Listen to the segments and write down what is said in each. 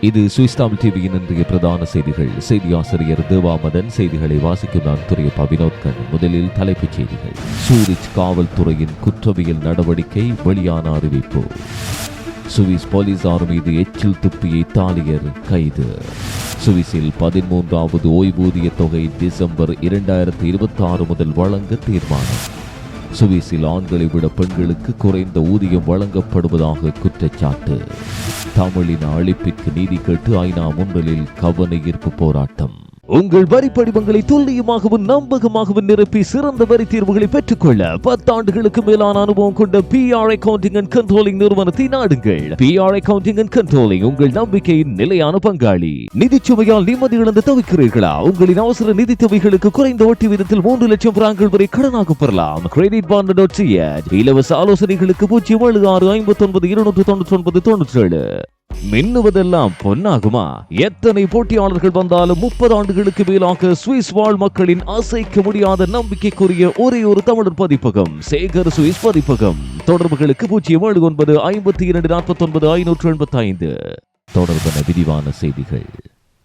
இது சுவிஸ் தமிழ் டிவியின் இன்றைய பிரதான செய்திகள். செய்தி ஆசிரியர் தேவாமதன் செய்திகளை வாசிக்கும் நான் துறையப்பா வினோத்கன். முதலில் தலைப்புச் செய்திகள். சூரிச் காவல்துறையின் குற்றவியல் நடவடிக்கை வெளியான அறிவிப்பு. சுவிஸ் போலீசார் மீது எச்சில் துப்பிய இத்தாலியர் கைது. சுவிஸில் பதிமூன்றாவது ஓய்வூதிய தொகை டிசம்பர் இரண்டாயிரத்தி இருபத்தி ஆறு முதல் வழங்க தீர்மானம். சுவிஸில் ஆண்களை விட பெண்களுக்கு குறைந்த ஊதியம் வழங்கப்படுவதாக குற்றச்சாட்டு. தமிழின் அழிப்பிற்கு நீதி கேட்டு ஐநா முன்னிலில் கவன ஈர்ப்பு போராட்டம். உங்கள் வரி படிவங்களை துல்லியமாகவும் நம்பகமாகவும் நிரப்பி சிறந்த வரி தீர்வுகளை பெற்றுக்கொள்ள பத்தாண்டுகளுக்கு மேலான அனுபவம் கொண்ட P R accounting and controlling நிறுவனத்தை நாடுங்கள். P R accounting and controlling உங்கள் நம்பிக்கையின் நிலையான பங்காளி. நிதி சுமையால் நிம்மதி இழந்து தவிக்கிறீர்களா? உங்களின் அவசர நிதி தொகைகளுக்கு குறைந்த வட்டி விதத்தில் மூன்று லட்சம் பிராங்கள் வரை கடனாக பெறலாம். கிரெடிட் பாண்ட் டாட் இலவச ஆலோசனைகளுக்கு பூஜ்ஜியம் ஏழு ஆறு ஐம்பத்தி ஒன்பது இருநூற்று தொண்ணூற்றி ஒன்பது தொண்ணூற்றி ஏழு மின்னுவதெல்லாம் பொன்னாகுமா? எத்தனை போட்டியாளர்கள் வந்தாலும் முப்பது ஆண்டுகள் ஆண்டுகளுக்கு மேலாக சுவிஸ் வாழ் மக்களின் அசைக்க முடியாத நம்பிக்கைக்குரிய ஒரே ஒரு தமிழர் பதிப்பகம் சேகர் சுவிஸ் பதிப்பகம். தொடர்புகளுக்கு பூஜ்ஜியம் ஏழு ஒன்பது ஐம்பத்தி இரண்டு நாற்பத்தி ஒன்பது ஐநூற்று எண்பத்தி ஐந்து தொடர்பான விரிவான செய்திகள்.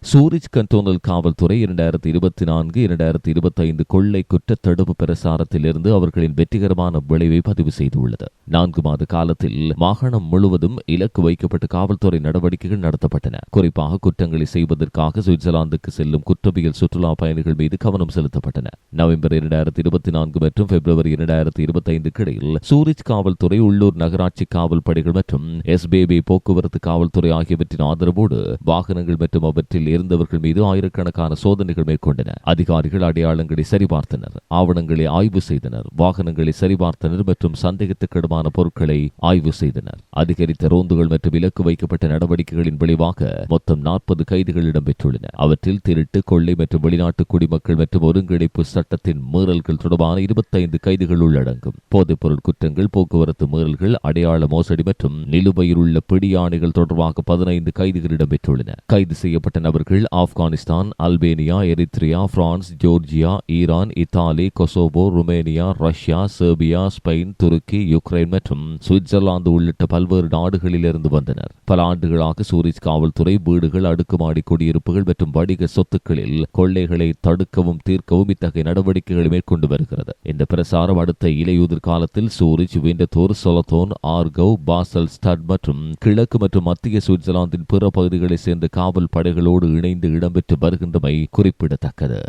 சூரிஜ் கண்டோனல் காவல்துறை இரண்டாயிரத்தி இருபத்தி நான்கு இரண்டாயிரத்தி இருபத்தி ஐந்து கொள்ளை குற்ற தடுப்பு பிரசாரத்திலிருந்து அவர்களின் வெற்றிகரமான விளைவை பதிவு செய்துள்ளது. நான்கு மாத காலத்தில் மாகாணம் முழுவதும் இலக்கு வைக்கப்பட்ட காவல்துறை நடவடிக்கைகள் நடத்தப்பட்டன. குறிப்பாக குற்றங்களை செய்வதற்காக சுவிட்சர்லாந்துக்கு செல்லும் குற்றவியல் சுற்றுலா பயணிகள் மீது கவனம் செலுத்தப்பட்டன. நவம்பர் இரண்டாயிரத்தி இருபத்தி நான்கு மற்றும் பிப்ரவரி இரண்டாயிரத்தி இருபத்தி ஐந்து இடையில் சூரிஜ் காவல்துறை உள்ளூர் நகராட்சி காவல் படைகள் மற்றும் எஸ்பிபி போக்குவரத்து காவல்துறை ஆகியவற்றின் ஆதரவோடு வாகனங்கள் மற்றும் அவற்றில் இருந்தவர்கள் மீது ஆயிரக்கணக்கான சோதனைகள் மேற்கொண்டனர் அதிகாரிகள் அடையாளங்களை சரிபார்த்தனர். ஆவணங்களை ஆய்வு செய்தனர். வாகனங்களை சரிபார்த்தனர் மற்றும் சந்தேகத்துக்கிடமான பொருட்களை ஆய்வு செய்தனர். அதிகரித்த ரோந்துகள் மற்றும் இலக்கு வைக்கப்பட்ட நடவடிக்கைகளின் விளைவாக மொத்தம் நாற்பது கைதுகள் இடம்பெற்றுள்ளன. அவற்றில் திருட்டு கொள்ளை மற்றும் வெளிநாட்டு குடிமக்கள் மற்றும் ஒருங்கிணைப்பு சட்டத்தின் மீறல்கள் தொடர்பான இருபத்தைந்து கைதுகள் உள்ளடங்கும். போதைப்பொருள் குற்றங்கள் போக்குவரத்து மீறல்கள் அடையாள மோசடி மற்றும் நிலுவையில் உள்ள பிடியாணைகள் தொடர்பாக பதினைந்து கைதுகள் இடம்பெற்றுள்ளன. கைது செய்யப்பட்ட நபர் அவர்கள் Afghanistan Albania Eritrea France Georgia Iran Italy Kosovo Romania Russia Serbia Spain துருக்கி யுக்ரைன் மற்றும் சுவிட்சர்லாந்து உள்ளிட்ட பல்வேறு நாடுகளிலிருந்து வந்தனர். பல ஆண்டுகளாக சூரிச் காவல்துறை வீடுகள் அடுக்குமாடி குடியிருப்புகள் மற்றும் வணிக சொத்துக்களில் கொள்ளைகளை தடுக்கவும் தீர்க்கவும் இத்தகைய நடவடிக்கைகளை மேற்கொண்டு வருகிறது. இந்த பிரசாரம் அடுத்த இலையுதிர் காலத்தில் Zurich Winterthur Solothurn Aargau Basel stud மற்றும் கிழக்கு மற்றும் மத்திய சுவிட்சர்லாந்தின் பிற பகுதிகளைச் சேர்ந்த காவல் படைகளோடு இணைந்து இடம்பெற்று வருகின்றமை குறிப்பிடத்தக்கது.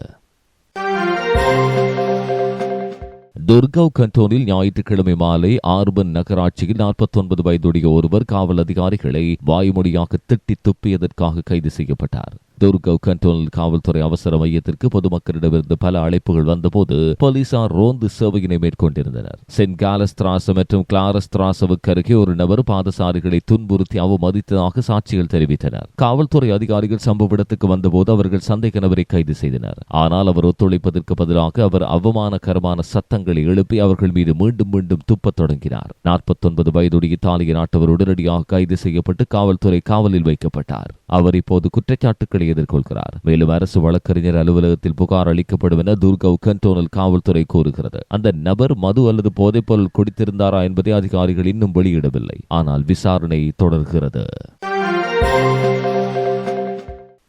துர்கவ் கண்டோனில் ஞாயிற்றுக்கிழமை மாலை ஆர்பன் நகராட்சியில் நாற்பத்தி ஒன்பது வயதுடைய ஒருவர் காவல் அதிகாரிகளை வாய்மொழியாக திட்டி துப்பியதற்காக கைது செய்யப்பட்டார். துர்கவ் கண்ட்ரோல் காவல்துறை அவசர மையத்திற்கு பொதுமக்களிடமிருந்து பல அழைப்புகள் வந்தபோது போலீசார் ரோந்து சேவையினை மேற்கொண்டிருந்தனர். சென்ட் காலஸ் திராச மற்றும் கிளாரஸ் திராசவுக்கு அருகே ஒரு நபர் பாதசாரிகளை துன்புறுத்தி அவமதித்ததாக சாட்சிகள் தெரிவித்தனர். காவல்துறை அதிகாரிகள் சம்பவ இடத்துக்கு வந்தபோது அவர்கள் சந்தேக நபரை கைது செய்தனர். ஆனால் அவர் ஒத்துழைப்பதற்கு பதிலாக அவர் அவமானகரமான சத்தங்களை எழுப்பி அவர்கள் மீது மீண்டும் மீண்டும் துப்பத் தொடங்கினார். நாற்பத்தொன்பது வயதுடைய இத்தாலிய நாட்டவர் உடனடியாக கைது செய்யப்பட்டு காவல்துறை காவலில் வைக்கப்பட்டார். அவர் இப்போது குற்றச்சாட்டுக்களை எதிர்கொள்கிறார். மேலும் அரசு வழக்கறிஞர் அலுவலகத்தில் புகார் அளிக்கப்படும் என துர்கவ் கண்டோனல் காவல்துறை கூறுகிறது. அந்த நபர் மது அல்லது போதைப்பொருள் குடித்திருந்தாரா என்பதை அதிகாரிகள் இன்னும் வெளியிடவில்லை. ஆனால் விசாரணை தொடர்கிறது.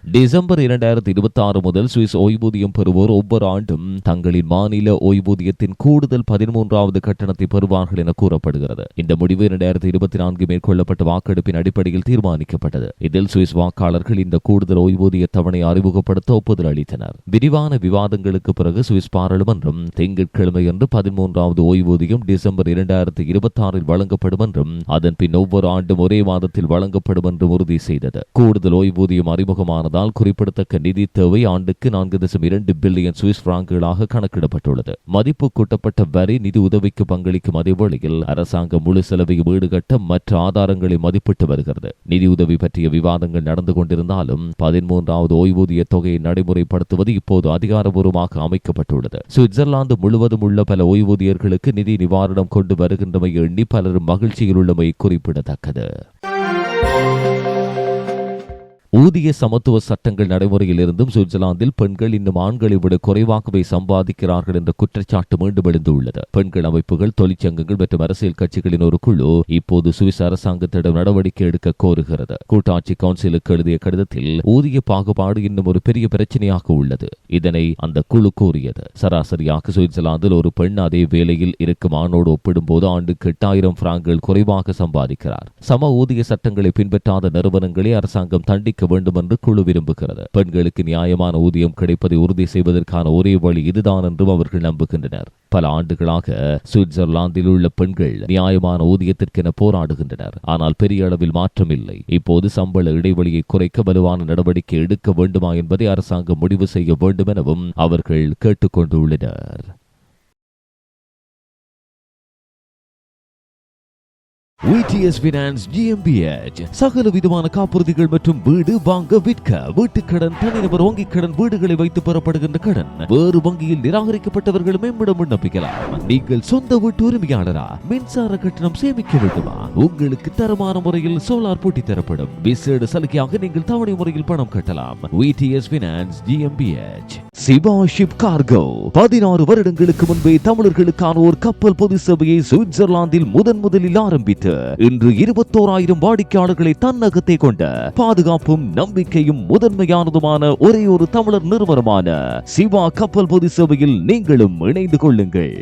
டிசம்பர் இரண்டாயிரத்தி இருபத்தி ஆறு முதல் சுவிஸ் ஓய்வூதியம் பெறுவோர் ஒவ்வொரு ஆண்டும் தங்களின் மாநில ஓய்வூதியத்தின் கூடுதல் பதிமூன்றாவது கட்டணத்தை பெறுவார்கள் என கூறப்படுகிறது. இந்த முடிவு இரண்டாயிரத்தி இருபத்தி நான்கு மேற்கொள்ளப்பட்ட வாக்கெடுப்பின் அடிப்படையில் தீர்மானிக்கப்பட்டது. இதில் சுவிஸ் வாக்காளர்கள் இந்த கூடுதல் ஓய்வூதிய தவணை அறிமுகப்படுத்த ஒப்புதல் அளித்தனர். விரிவான விவாதங்களுக்கு பிறகு சுவிஸ் பாராளுமன்றம் திங்கட்கிழமை என்று பதிமூன்றாவது ஓய்வூதியம் டிசம்பர் இரண்டாயிரத்தி இருபத்தி ஆறில் வழங்கப்படும் என்றும் அதன் பின் ஒவ்வொரு ஆண்டும் ஒரே மாதத்தில் வழங்கப்படும் என்றும் உறுதி செய்தது. கூடுதல் ஓய்வூதியம் அறிமுகமான அறிமுகமானதால் குறிப்பிடத்தக்க நிதி தேவை ஆண்டுக்கு நான்கு தசம் இரண்டு பில்லியன் சுவிஸ் பிராங்குகளாக கணக்கிடப்பட்டுள்ளது. மதிப்பு கூட்டப்பட்ட வரி நிதி உதவிக்கு பங்களிக்கும் அதே வேளையில் அரசாங்கம் முழு செலவையும் ஈடுகட்ட மற்ற ஆதாரங்களை மதிப்பிட்டு வருகிறது. நிதி உதவி பற்றிய விவாதங்கள் நடந்து கொண்டிருந்தாலும் பதிமூன்றாவது ஓய்வூதிய தொகையை நடைமுறைப்படுத்துவது இப்போது அதிகாரபூர்வமாக அமைக்கப்பட்டுள்ளது. சுவிட்சர்லாந்து முழுவதும் உள்ள பல ஓய்வூதியர்களுக்கு நிதி நிவாரணம் கொண்டு வருகின்றமை எண்ணி பலரும் மகிழ்ச்சியில் உள்ளமை குறிப்பிடத்தக்கது. ஊதிய சமத்துவ சட்டங்கள் நடைமுறையில் இருந்தும் சுவிட்சர்லாந்தில் பெண்கள் இன்னும் ஆண்களை விட குறைவாகவே சம்பாதிக்கிறார்கள் என்ற குற்றச்சாட்டு மீண்டும் எழுந்துள்ளது. பெண்கள் அமைப்புகள் தொழிற்சங்கங்கள் மற்றும் அரசியல் கட்சிகளின் ஒரு குழு இப்போது சுவிஸ் அரசாங்கத்திடம் நடவடிக்கை எடுக்க கோருகிறது. கூட்டாட்சி கவுன்சிலுக்கு எழுதிய கடிதத்தில் ஊதிய பாகுபாடு இன்னும் ஒரு பெரிய பிரச்சனையாக உள்ளது. இதனை அந்த குழு கூறியது. சராசரியாக சுவிட்சர்லாந்தில் ஒரு பெண் அதே வேலையில் இருக்கும் ஆணோடு ஒப்பிடும்போது ஆண்டுக்கு எட்டாயிரம் பிராங்கள் குறைவாக சம்பாதிக்கிறார். சம ஊதிய சட்டங்களை பின்பற்றாத நிறுவனங்களை அரசாங்கம் தண்டிக்க வேண்டும் என்று குழு விரும்புகிறது. பெண்களுக்கு நியாயமான ஊதியம் கிடைப்பதை உறுதி செய்வதற்கான ஒரே வழி இதுதான் என்றும் அவர்கள் நம்புகின்றனர். பல ஆண்டுகளாக சுவிட்சர்லாந்தில் உள்ள பெண்கள் நியாயமான ஊதியத்திற்கென போராடுகின்றனர். ஆனால் பெரிய அளவில் மாற்றம் இல்லை. இப்போது சம்பள இடைவெளியை குறைக்க வலுவான நடவடிக்கை எடுக்க வேண்டுமா என்பதை அரசாங்கம் முடிவு செய்ய வேண்டும் எனவும் அவர்கள் கேட்டுக்கொண்டுள்ளனர். விடிஎஸ் பினான்ஸ் ஜிஎம்பிஎச் சகல விதமான காப்புறுதிகள் மற்றும் வீடு வாங்க விற்க வீட்டுக்கடன் தனிநபர் வங்கிக் கடன் வீடுகளை வைத்து பெறப்படுகின்ற கடன் வேறு வங்கியில் நிராகரிக்கப்பட்டவர்கள் மேம்பட விண்ணப்பிக்கலாம். நீங்கள் சொந்த வீட்டு உரிமையாளரா? மின்சார கட்டணம் சேமிக்க வேண்டுமா? உங்களுக்கு தரமான முறையில் சோலார் போட்டி தரப்படும். விசேட சலுகையாக நீங்கள் தவணை முறையில் பணம் கட்டலாம். விடிஎஸ் பினான்ஸ் ஜிஎம்பிஎச் சிவா ஷிப் கார்கோ பதினாறு வருடங்களுக்கு முன்பே தமிழர்களுக்கான ஒரு கப்பல் பொது சபையை சுவிட்சர்லாந்தில் முதன் முதலில் ஆரம்பித்து இன்று இருபத்தோராயிரம் வாடிக்கையாளர்களை தன்னகத்தை கொண்ட பாதுகாப்பும் நம்பிக்கையும் முதன்மையானதுமான ஒரே ஒரு தமிழர் நிறுவனமான சிவா கப்பல் பொது சேவையில் நீங்களும் இணைந்து கொள்ளுங்கள்.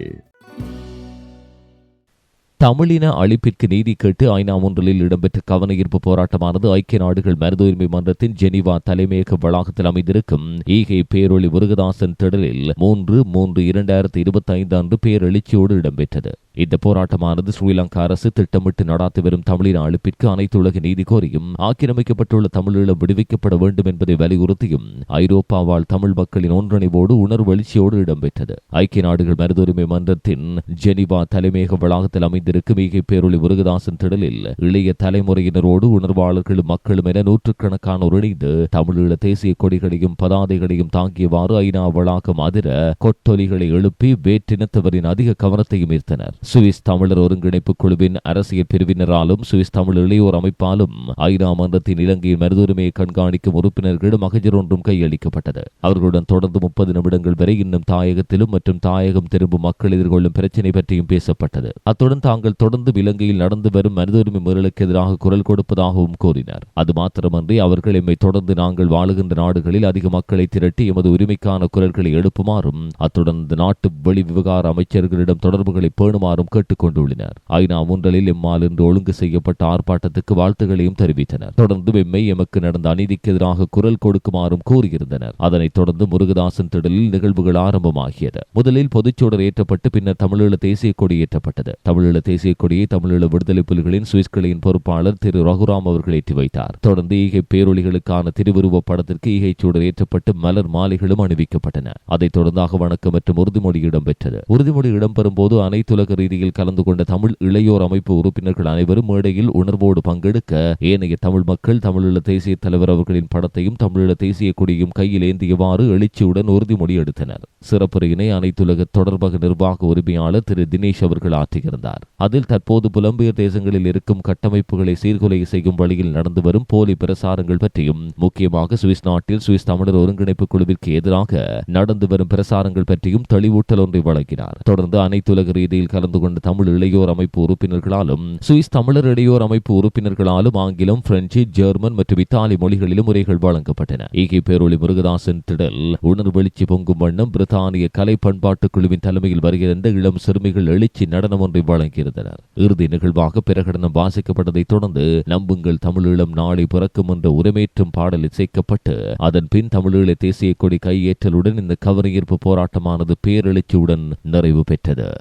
தமிழின அழிப்பிற்கு நீதி கேட்டு ஐநா ஒன்றில் இடம்பெற்ற கவனஈர்ப்பு போராட்டமானது ஐக்கிய நாடுகள் மனித உரிமை மன்றத்தின் ஜெனீவா தலைமையக வளாகத்தில் அமைந்திருக்கும் ஈகை பேரொளி முருகதாசன் திடலில் மூன்று மூன்று இரண்டாயிரத்தி இருபத்தி ஐந்து அன்று பேரெழுச்சியோடு இடம்பெற்றது. இந்த போராட்டமானது ஸ்ரீலங்கா அரசு திட்டமிட்டு நடாத்தி வரும் தமிழின அழிப்பிற்கு அனைத்துலக நீதி கோரியும் ஆக்கிரமிக்கப்பட்டுள்ள தமிழீழம் விடுவிக்கப்பட வேண்டும் என்பதை வலியுறுத்தியும் ஐரோப்பாவால் தமிழ் மக்களின் ஒன்றிணைவோடு உணர்வு எழுச்சியோடு இடம்பெற்றது. ஐக்கிய நாடுகள் மனித மன்றத்தின் ஜெனீவா தலைமையக வளாகத்தில் அமைந்திருக்கும் ஈகை பேரொளி முருகதாசன் திடலில் இளைய தலைமுறையினரோடு உணர்வாளர்களும் மக்களும் என நூற்றுக்கணக்கானோர் இணைந்து தமிழீழ தேசிய கொடிகளையும் பதாதைகளையும் தாங்கியவாறு ஐநா வளாகம் அதிர கொட்டொலிகளை எழுப்பி வேற்றினத்தவரின் அதிக கவனத்தையும் ஈர்த்தனர். சுவிஸ் தமிழர் ஒருங்கிணைப்பு குழுவின் அரசியல் பிரிவினராலும் சுவிஸ் தமிழ் இளையோர் அமைப்பாலும் ஐநா மன்றத்தின் இலங்கையின் மருதுரிமையை கண்காணிக்கும் உறுப்பினர்களிடம் மகஜர் ஒன்றும் கையளிக்கப்பட்டது. அவர்களுடன் தொடர்ந்து முப்பது நிமிடங்கள் வரை இன்னும் தாயகத்திலும் மற்றும் தாயகம் திரும்பும் மக்கள் எதிர்கொள்ளும் பிரச்சினை பற்றியும் பேசப்பட்டது. அத்துடன் தாங்கள் தொடர்ந்து இலங்கையில் நடந்து வரும் மனித உரிமை மீறலுக்கு எதிராக குரல் கொடுப்பதாகவும் கூறினர். அது மாத்திரமன்றி அவர்கள் எம்மை தொடர்ந்து நாங்கள் வாழுகின்ற நாடுகளில் அதிக மக்களை திரட்டி எமது உரிமைக்கான குரல்களை எழுப்புமாறும் அத்துடன் நாட்டு வெளி விவகார அமைச்சர்களிடம் தொடர்புகளை பேணுமாறும் கேட்டுக் கொண்டுள்ளனர் ஐநா முன்றலில் எம்மால் இன்று ஒழுங்கு செய்யப்பட்ட ஆர்ப்பாட்டத்துக்கு வாழ்த்துகளையும் தெரிவித்தனர். தொடர்ந்து வெம்மை எமக்கு நடந்த அநீதிக்கு எதிராக குரல் கொடுக்குமாறும் கூறியிருந்தனர். அதனைத் தொடர்ந்து முருகதாசன் திடலில் நிகழ்வுகள் ஆரம்பமாகியது. முதலில் பொதுச்சூடர் ஏற்றப்பட்டு பின்னர் தமிழீழ தேசிய கொடி ஏற்றப்பட்டது. தமிழீழ தேசிய கொடியை தமிழீழ விடுதலை புலிகளின் சுவிஸ் கிளையின் பொறுப்பாளர் திரு ரகுராம் அவர்கள் ஏற்றி வைத்தார். தொடர்ந்து ஈகை பேரொலிகளுக்கான திருவுருவ படத்திற்கு ஈகை சூடர் ஏற்றப்பட்டு மலர் மாலைகளும் அணிவிக்கப்பட்டன. அதைத் தொடர்ந்து வணக்கம் மற்றும் உறுதிமொழி இடம்பெற்றது. உறுதிமொழி இடம்பெறும் போது அனைத்துலக ரீதியில் கலந்து கொண்ட தமிழ் இளையோர் அமைப்பு உறுப்பினர்கள் அனைவரும் மேடையில் உணர்வோடு பங்கெடுக்க ஏனைய தமிழ் மக்கள் தமிழீழ தேசிய தலைவர் அவர்களின் படத்தையும் தமிழீழ தேசிய கொடியும் கையில் ஏந்தியவாறு எழுச்சியுடன் உறுதிமொழி எடுத்தனர். சிறப்புரையினை அனைத்துலக தொடர்பக நிர்வாக உரிமையாளர் திரு தினேஷ் அவர்கள் ஆற்றியிருந்தார். அதில் தற்போது புலம்பெயர் தேசங்களில் இருக்கும் கட்டமைப்புகளை சீர்குலை செய்யும் வழியில் நடந்து வரும் போலி பிரசாரங்கள் பற்றியும் முக்கியமாக சுவிஸ் நாட்டில் சுவிஸ் தமிழர் ஒருங்கிணைப்பு குழுவிற்கு எதிராக நடந்து வரும் பிரசாரங்கள் பற்றியும் தெளிவூட்டல் ஒன்றை வழங்கினார். தொடர்ந்து அனைத்துலக ரீதியில் கலந்து கொண்ட தமிழ் இளையோர் அமைப்பு உறுப்பினர்களாலும் சுவிஸ் தமிழர் இளையோர் அமைப்பு உறுப்பினர்களாலும் ஆங்கிலம் பிரெஞ்சு ஜெர்மன் மற்றும் இத்தாலி மொழிகளிலும் உரைகள் வழங்கப்பட்டன. ஈகை பேரொளி முருகதாசன் திடல். உணர்வெளிச்சி பொங்கும் வண்ணம் பிரித்தானிய கலை பண்பாட்டு குழுவின் தலைமையில் வருகிறந்த இளம் சிறுமிகள் எழுச்சி நடனம் ஒன்றை வழங்கியிருந்தனர். இறுதி நிகழ்வாக பிரகடனம் வாசிக்கப்பட்டதைத் தொடர்ந்து நம்புங்கள் தமிழீழம் நாளை பிறக்கும் என்ற உரிமேற்றும் பாடல் இசைக்கப்பட்டு அதன் பின் தமிழீழ தேசிய கொடி கையேற்றலுடன் இந்த கவனஈர்ப்பு போராட்டமானது பேரெழுச்சியுடன் நிறைவு பெற்றது.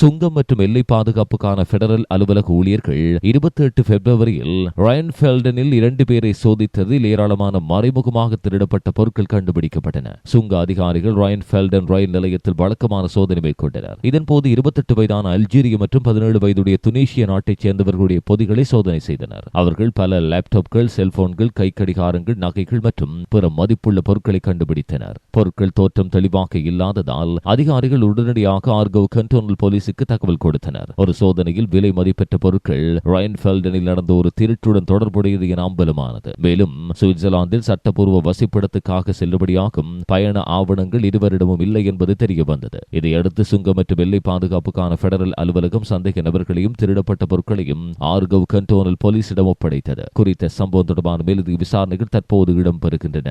சுங்கம் மற்றும் எல்லை பாதுகாப்புக்கான பெடரல் அலுவலக ஊழியர்கள் இருபத்தி எட்டு பிப்ரவரியில் ரயன்ஃபெல்டனில் இரண்டு பேரை சோதித்ததில் ஏராளமான மறைமுகமாக திருடப்பட்ட பொருட்கள் கண்டுபிடிக்கப்பட்டன. சுங்க அதிகாரிகள் ரயன்ஃபெல்டன் ரயில் நிலையத்தில் வழக்கமான சோதனை மேற்கொண்டனர். இதன்போது இருபத்தெட்டு வயதான அல்ஜீரிய மற்றும் பதினேழு வயதுடைய துனேஷிய நாட்டைச் சேர்ந்தவர்களுடைய பொதிகளை சோதனை செய்தனர். அவர்கள் பல லேப்டாப்கள் செல்போன்கள் கை கடிகாரங்கள் நகைகள் மற்றும் பிற மதிப்புள்ள பொருட்களை கண்டுபிடித்தனர். பொருட்கள் தோற்றம் தெளிவாக இல்லாததால் அதிகாரிகள் உடனடியாக ஆர்கவ் கண்டோனல் போலீஸ் போலீசுக்கு தகவல் கொடுத்தனர். ஒரு சோதனையில் விலை மதிப்பெற்ற பொருட்கள் ரயன்ஃபெல்டனில் நடந்த ஒரு திருட்டுடன் தொடர்புடையது என அம்பலமானது. மேலும் சுவிட்சர்லாந்தில் சட்டப்பூர்வ வசிப்பிடத்துக்காக செல்லுபடியாகும் பயண ஆவணங்கள் இருவரிடமும் இல்லை என்பது தெரிய வந்தது இதையடுத்து சுங்கம் மற்றும் எல்லை பாதுகாப்புக்கான பெடரல் அலுவலகம் சந்தேக நபர்களையும் திருடப்பட்ட பொருட்களையும் ஆர்கவ் கண்டோனல் போலீசிடம் ஒப்படைத்தது. குறித்த சம்பவம் தொடர்பான மேலதிக விசாரணைகள் தற்போது இடம்பெறுகின்றன.